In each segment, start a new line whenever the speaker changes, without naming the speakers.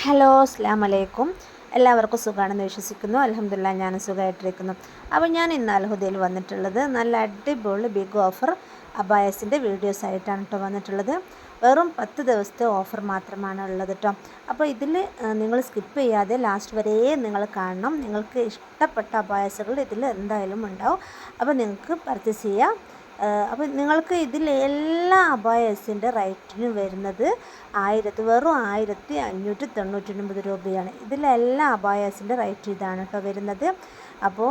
Hello അസ്ലാം വലൈക്കും എല്ലാവർക്കും സുഖമാണെന്ന് വിശ്വസിക്കുന്നു. അലഹമില്ല ഞാൻ സുഖമായിട്ടിരിക്കുന്നു. അപ്പോൾ ഞാൻ ഇന്ന് അൽഹുദയിൽ വന്നിട്ടുള്ളത് നല്ല അടിപൊളി ബിഗ് ഓഫർ അബായസിന്റെ വീഡിയോസ് ആയിട്ടാണ് കേട്ടോ വന്നിട്ടുള്ളത്. വെറും പത്ത് ദിവസത്തെ ഓഫർ മാത്രമാണ് ഉള്ളത് കേട്ടോ അപ്പോൾ ഇതിൽ നിങ്ങൾ സ്കിപ്പ് ചെയ്യാതെ ലാസ്റ്റ് വരെ നിങ്ങൾ കാണണം. നിങ്ങൾക്ക് ഇഷ്ടപ്പെട്ട അബായസുകൾ ഇതിൽ എന്തായാലും ഉണ്ടാവും. അപ്പോൾ നിങ്ങൾക്ക് പർച്ചേസ് ചെയ്യാം. അപ്പോൾ നിങ്ങൾക്ക് ഇതിൽ എല്ലാ അബായസിന്റെ റേറ്റിന് വരുന്നത് ആയിരത്തി വെറും ആയിരത്തി അഞ്ഞൂറ്റി തൊണ്ണൂറ്റി ഒൻപത് രൂപയാണ് ഇതിലെല്ലാ അബായസിന്റെ റേറ്റ് ഇതാണ് കേട്ടോ വരുന്നത്. അപ്പോൾ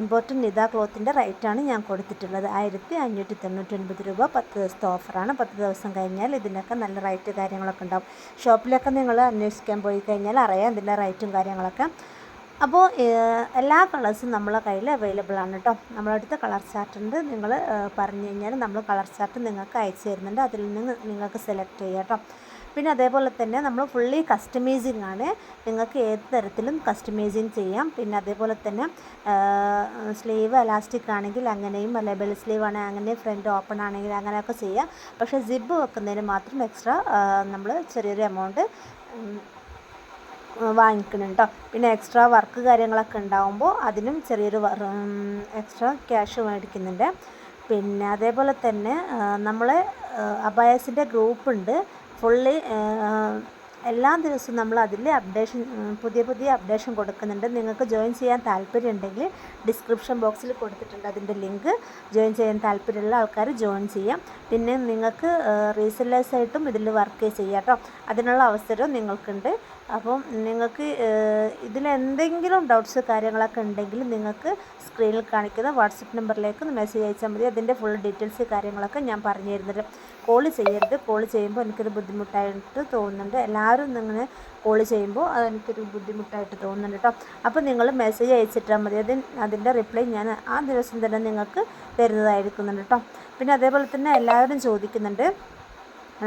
ഇമ്പോർട്ടന്റ് നിത ക്ലോത്തിന്റെ റേറ്റാണ് ഞാൻ കൊടുത്തിട്ടുള്ളത്. ആയിരത്തി അഞ്ഞൂറ്റി തൊണ്ണൂറ്റി ഒൻപത് രൂപ പത്ത് ദിവസത്തെ ഓഫറാണ്. പത്ത് ദിവസം കഴിഞ്ഞാൽ ഇതിനൊക്കെ നല്ല റേറ്റ് കാര്യങ്ങളൊക്കെ ഉണ്ടാവും. ഷോപ്പിലൊക്കെ നിങ്ങൾ അന്വേഷിക്കാൻ പോയി കഴിഞ്ഞാൽ അറിയാം ഇതിന്റെ റേറ്റും കാര്യങ്ങളൊക്കെ. അപ്പോൾ എല്ലാ കളേഴ്സും നമ്മളെ കയ്യിൽ അവൈലബിൾ ആണ് കേട്ടോ നമ്മളടുത്ത് കളർ ചാർട്ട് ഉണ്ട്. നിങ്ങൾ പറഞ്ഞു കഴിഞ്ഞാൽ നമ്മൾ കളർ ചാർട്ട് നിങ്ങൾക്ക് അയച്ചു തരുന്നുണ്ട്. അതിൽ നിന്ന് നിങ്ങൾക്ക് സെലക്ട് ചെയ്യാം കേട്ടോ പിന്നെ അതേപോലെ തന്നെ നമ്മൾ ഫുള്ളി കസ്റ്റമൈസിങ് ആണ്. നിങ്ങൾക്ക് ഏത് തരത്തിലും കസ്റ്റമൈസിങ് ചെയ്യാം. പിന്നെ അതേപോലെ തന്നെ സ്ലീവ് എലാസ്റ്റിക് ആണെങ്കിൽ അങ്ങനെയും അല്ലെ ബെൽ സ്ലീവ് ആണെങ്കിൽ അങ്ങനെ ഫ്രണ്ട് ഓപ്പൺ ആണെങ്കിൽ അങ്ങനെയൊക്കെ ചെയ്യാം. പക്ഷേ സിബ് വെക്കുന്നതിന് മാത്രം എക്സ്ട്രാ നമ്മൾ ചെറിയൊരു എമൗണ്ട് വാങ്ങിക്കണം കേട്ടോ പിന്നെ എക്സ്ട്രാ വർക്ക് കാര്യങ്ങളൊക്കെ ഉണ്ടാകുമ്പോൾ അതിനും ചെറിയൊരു എക്സ്ട്രാ ക്യാഷ് മേടിക്കുന്നുണ്ട്. പിന്നെ അതേപോലെ തന്നെ നമ്മൾ അബായസിന്റെ ഗ്രൂപ്പുണ്ട് ഫുള്ളി എല്ലാ ദിവസവും നമ്മൾ അതിൽ അപ്ഡേഷൻ പുതിയ പുതിയ അപ്ഡേഷൻ കൊടുക്കുന്നുണ്ട്. നിങ്ങൾക്ക് ജോയിൻ ചെയ്യാൻ താല്പര്യം ഉണ്ടെങ്കിൽ ഡിസ്ക്രിപ്ഷൻ ബോക്സിൽ കൊടുത്തിട്ടുണ്ട് അതിന്റെ ലിങ്ക് ജോയിൻ ചെയ്യാൻ താല്പര്യമുള്ള ആൾക്കാർ ജോയിൻ ചെയ്യാം. പിന്നെ നിങ്ങൾക്ക് റീസെല്ലേഴ്സായിട്ടും ഇതിൽ വർക്ക് ചെയ്യാം കേട്ടോ അതിനുള്ള അവസരവും നിങ്ങൾക്കുണ്ട്. അപ്പം നിങ്ങൾക്ക് ഇതിലെന്തെങ്കിലും ഡൗട്ട്സ് കാര്യങ്ങളൊക്കെ ഉണ്ടെങ്കിൽ നിങ്ങൾക്ക് സ്ക്രീനിൽ കാണിക്കുന്ന വാട്സപ്പ് നമ്പറിലേക്ക് മെസ്സേജ് അയച്ചാൽ മതി. അതിന്റെ ഫുൾ ഡീറ്റെയിൽസ് കാര്യങ്ങളൊക്കെ ഞാൻ പറഞ്ഞു തരുന്നത് കോൾ ചെയ്യരുത്. കോൾ ചെയ്യുമ്പോൾ എനിക്കൊരു ബുദ്ധിമുട്ടായിട്ട് തോന്നുന്നുണ്ട്. എല്ലാവരും ഇങ്ങനെ കോൾ ചെയ്യുമ്പോൾ അതെനിക്കൊരു ബുദ്ധിമുട്ടായിട്ട് തോന്നുന്നുണ്ട് കേട്ടോ അപ്പോൾ നിങ്ങൾ മെസ്സേജ് അയച്ചിട്ടാൽ മതി. അതിന് അതിന്റെ റിപ്ലൈ ഞാൻ ആ ദിവസം തന്നെ നിങ്ങൾക്ക് തരുന്നതായിരിക്കുന്നുണ്ട് കേട്ടോ പിന്നെ അതേപോലെ തന്നെ എല്ലാവരും ചോദിക്കുന്നുണ്ട്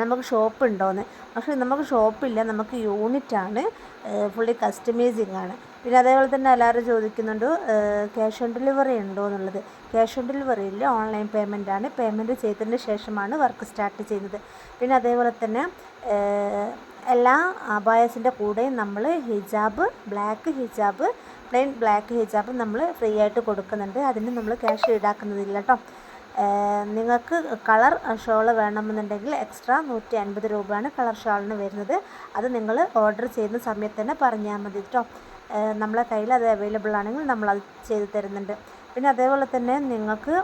നമുക്ക് ഷോപ്പ് ഉണ്ടോയെന്ന് പക്ഷേ നമുക്ക് ഷോപ്പില്ല നമുക്ക് യൂണിറ്റാണ് ഫുള്ളി കസ്റ്റമൈസിങ് ആണ്. പിന്നെ അതേപോലെ തന്നെ എല്ലാവരും ചോദിക്കുന്നുണ്ട് ക്യാഷ് ഓൺ ഡെലിവറി ഉണ്ടോ എന്നുള്ളത്? ക്യാഷ് ഓൺ ഡെലിവറി ഇല്ല. ഓൺലൈൻ പേയ്മെന്റ് ആണ്. പേയ്മെന്റ് ചെയ്തതിന് ശേഷമാണ് വർക്ക് സ്റ്റാർട്ട് ചെയ്യുന്നത്. പിന്നെ അതേപോലെ തന്നെ എല്ലാ അബായസിന്റെ കൂടെയും നമ്മൾ ഹിജാബ് ബ്ലാക്ക് ഹിജാബ് പ്ലെയിൻ ബ്ലാക്ക് ഹിജാബ് നമ്മൾ ഫ്രീ ആയിട്ട് കൊടുക്കുന്നുണ്ട്. അതിന് നമ്മൾ ക്യാഷ് ഈടാക്കുന്നതില്ല കേട്ടോ നിങ്ങൾക്ക് കളർ ഷോൾ വേണമെന്നുണ്ടെങ്കിൽ എക്സ്ട്രാ നൂറ്റി അൻപത് രൂപയാണ് കളർ ഷോളിന് വരുന്നത്. അത് നിങ്ങൾ ഓർഡർ ചെയ്യുന്ന സമയത്ത് തന്നെ പറഞ്ഞാൽ മതി കേട്ടോ നമ്മളെ കയ്യിൽ അത് അവൈലബിൾ ആണെങ്കിൽ നമ്മൾ അത് ചെയ്ത് തരുന്നുണ്ട്. പിന്നെ അതേപോലെ തന്നെ നിങ്ങൾക്ക്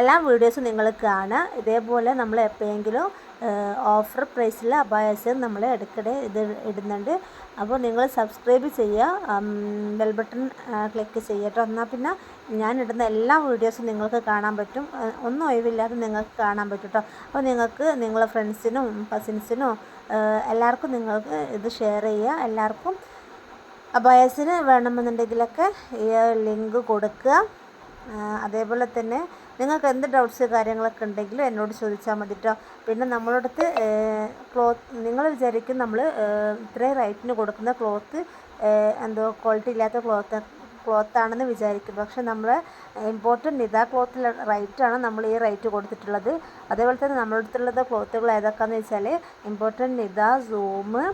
എല്ലാ വീഡിയോസും നിങ്ങൾ കാണുക. ഇതേപോലെ നമ്മൾ എപ്പോഴെങ്കിലും ഓഫർ പ്രൈസിൽ അബായസ് നമ്മൾ ഇടയ്ക്കിടെ ഇത് ഇടുന്നുണ്ട്. അപ്പോൾ നിങ്ങൾ സബ്സ്ക്രൈബ് ചെയ്യുക. ബെൽ ബട്ടൺ ക്ലിക്ക് ചെയ്യട്ടോ എന്നാൽ പിന്നെ ഞാൻ ഇടുന്ന എല്ലാ വീഡിയോസും നിങ്ങൾക്ക് കാണാൻ പറ്റും. ഒന്നും ഒഴിവില്ലാതെ നിങ്ങൾക്ക് കാണാൻ പറ്റും കേട്ടോ. അപ്പോൾ നിങ്ങൾക്ക് നിങ്ങളെ ഫ്രണ്ട്സിനും കസിൻസിനും എല്ലാവർക്കും നിങ്ങൾക്ക് ഇത് ഷെയർ ചെയ്യുക. എല്ലാവർക്കും അബായസിന് വേണമെന്നുണ്ടെങ്കിലൊക്കെ ഈ ലിങ്ക് കൊടുക്കുക. അതേപോലെ തന്നെ നിങ്ങൾക്ക് എന്ത് ഡൗട്ട്സ് കാര്യങ്ങളൊക്കെ ഉണ്ടെങ്കിലും എന്നോട് ചോദിച്ചാൽ മതി കേട്ടോ പിന്നെ നമ്മളടുത്ത് ക്ലോത്ത് നിങ്ങൾ വിചാരിക്കും നമ്മൾ ഇത്രയും റേറ്റിന് കൊടുക്കുന്ന ക്ലോത്ത് എന്തോ ക്വാളിറ്റി ഇല്ലാത്ത ക്ലോത്ത് ക്ലോത്താണെന്ന് വിചാരിക്കും. പക്ഷെ നമ്മൾ ഇമ്പോർട്ടന്റ് ഇതാ ക്ലോത്തിൽ റേറ്റാണ് നമ്മൾ ഈ റേറ്റ് കൊടുത്തിട്ടുള്ളത്. അതേപോലെ തന്നെ നമ്മുടെ ക്ലോത്തുകൾ ഏതൊക്കെയാണെന്ന് വെച്ചാൽ ഇമ്പോർട്ടന്റ് ഇതാ സൂമ്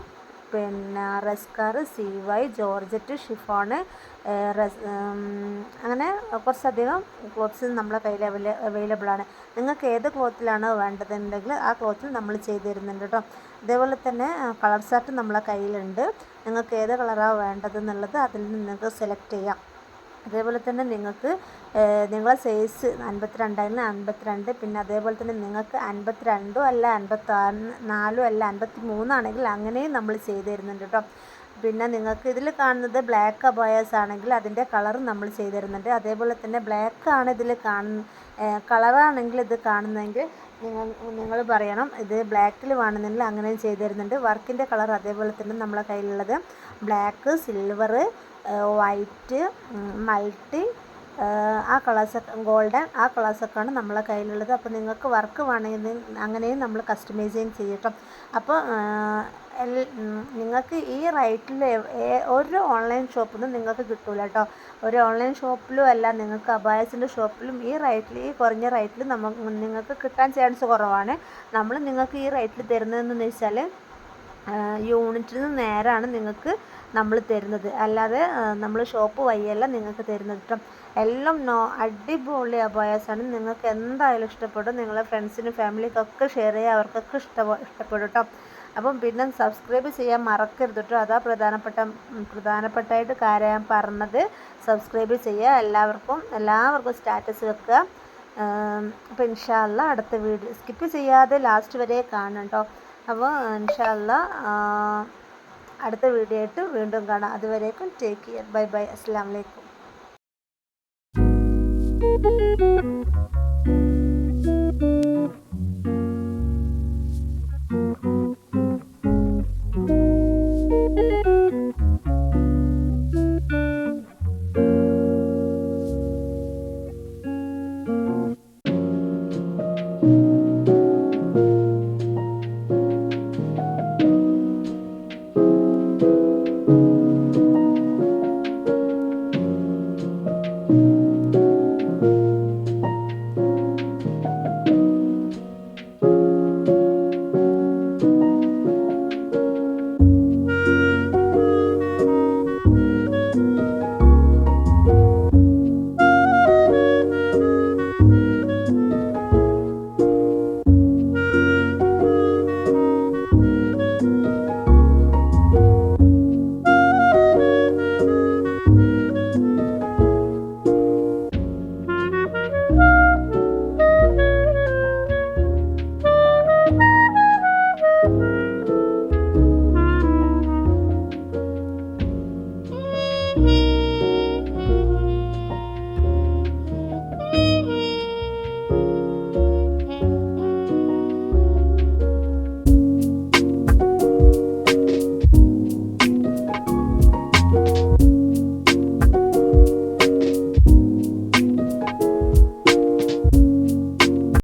പിന്നെ റെസ്കാർ സി വൈ ജോർജറ്റ് ഷിഫോണ് അങ്ങനെ കുറച്ചധികം ക്ലോത്ത്സ് നമ്മളെ കയ്യിൽ അവൈലബിൾ ആണ്. നിങ്ങൾക്ക് ഏത് ക്ലോത്തിലാണോ വേണ്ടതെന്നുണ്ടെങ്കിൽ ആ ക്ലോത്തിൽ നമ്മൾ ചെയ്ത് തരുന്നുണ്ട് കേട്ടോ അതേപോലെ തന്നെ കളർ ചാർട്ട് നമ്മളെ കയ്യിലുണ്ട്. നിങ്ങൾക്ക് ഏത് കളറാണ് വേണ്ടതെന്നുള്ളത് അതിൽ നിന്ന് നിങ്ങൾക്ക് സെലക്ട് ചെയ്യാം. അതേപോലെ തന്നെ നിങ്ങൾക്ക് നിങ്ങളെ സൈസ് അൻപത്തിരണ്ടായിരുന്നു അൻപത്തിരണ്ട് പിന്നെ അതേപോലെ തന്നെ നിങ്ങൾക്ക് അൻപത്തിരണ്ടും അല്ല അൻപത്താറ് നാലോ അല്ല അൻപത്തി മൂന്നാണെങ്കിൽ അങ്ങനെയും നമ്മൾ ചെയ്ത് തരുന്നുണ്ട് കേട്ടോ. പിന്നെ നിങ്ങൾക്ക് ഇതിൽ കാണുന്നത് ബ്ലാക്ക് അബോയസ് ആണെങ്കിൽ അതിന്റെ കളർ നമ്മൾ ചെയ്ത് തരുന്നുണ്ട് അതേപോലെ തന്നെ ബ്ലാക്ക് ആണ് ഇതിൽ കാണുന്ന കളറാണെങ്കിൽ ഇത് കാണുന്നതെങ്കിൽ നിങ്ങൾ നിങ്ങൾ പറയണം. ഇത് ബ്ലാക്കിൽ വേണമെന്നുണ്ടെങ്കിൽ അങ്ങനെയും ചെയ്തു തരുന്നുണ്ട് വർക്കിന്റെ കളർ അതേപോലെ തന്നെ നമ്മളെ കയ്യിലുള്ളത്. ബ്ലാക്ക് സിൽവർ വൈറ്റ് മൾട്ടി ആ കളേഴ്സൊക്കെ ഗോൾഡൻ ആ കളേഴ്സൊക്കെയാണ് നമ്മളെ കയ്യിലുള്ളത്. അപ്പോൾ നിങ്ങൾക്ക് വർക്ക് വേണമെങ്കിൽ അങ്ങനെയും നമ്മൾ കസ്റ്റമൈസിങ് ചെയ്യട്ടോ അപ്പോൾ നിങ്ങൾക്ക് ഈ റേറ്റിൽ ഒരു ഓൺലൈൻ ഷോപ്പിൽ നിന്നും നിങ്ങൾക്ക് കിട്ടില്ല കേട്ടോ. ഒരു ഓൺലൈൻ ഷോപ്പിലും അല്ല നിങ്ങൾക്ക് അബായസിന്റെ ഷോപ്പിലും ഈ റേറ്റിൽ ഈ കുറഞ്ഞ റൈറ്റിൽ നമ്മൾ നിങ്ങൾക്ക് കിട്ടാൻ ചാൻസ് കുറവാണ്. നമ്മൾ നിങ്ങൾക്ക് ഈ റൈറ്റിൽ തരുന്നതെന്ന് വെച്ചാൽ യൂണിറ്റിൽ നിന്ന് നേരാണ് നിങ്ങൾക്ക് നമ്മൾ തരുന്നത്. അല്ലാതെ നമ്മൾ ഷോപ്പ് വഴിയല്ല നിങ്ങൾക്ക് തരുന്നത് കേട്ടോ എല്ലാം നോ അടിപൊളി അബായാസാണ് നിങ്ങൾക്ക് എന്തായാലും ഇഷ്ടപ്പെടും. നിങ്ങളെ ഫ്രണ്ട്സിനും ഫാമിലിക്കൊക്കെ ഷെയർ ചെയ്യുക അവർക്കൊക്കെ ഇഷ്ട ഇഷ്ടപ്പെടും കേട്ടോ അപ്പം പിന്നെ സബ്സ്ക്രൈബ് ചെയ്യാൻ മറക്കരുത് കേട്ടോ അതാ പ്രധാനപ്പെട്ട പ്രധാനപ്പെട്ടായിട്ട് കാര്യം പറഞ്ഞത്. സബ്സ്ക്രൈബ് ചെയ്യുക എല്ലാവർക്കും എല്ലാവർക്കും സ്റ്റാറ്റസ് വെക്കുക അപ്പോൾ ഇൻഷാല്ല അടുത്ത വീഡിയോ സ്കിപ്പ് ചെയ്യാതെ ലാസ്റ്റ് വരെ കാണണം കേട്ടോ അപ്പോൾ ഇൻഷാല്ല അടുത്ത വീഡിയോ ആയിട്ട് വീണ്ടും കാണാം. അതുവരേക്കും ടേക്ക് കെയർ ബൈ ബൈ അസ്സാം വലൈക്കും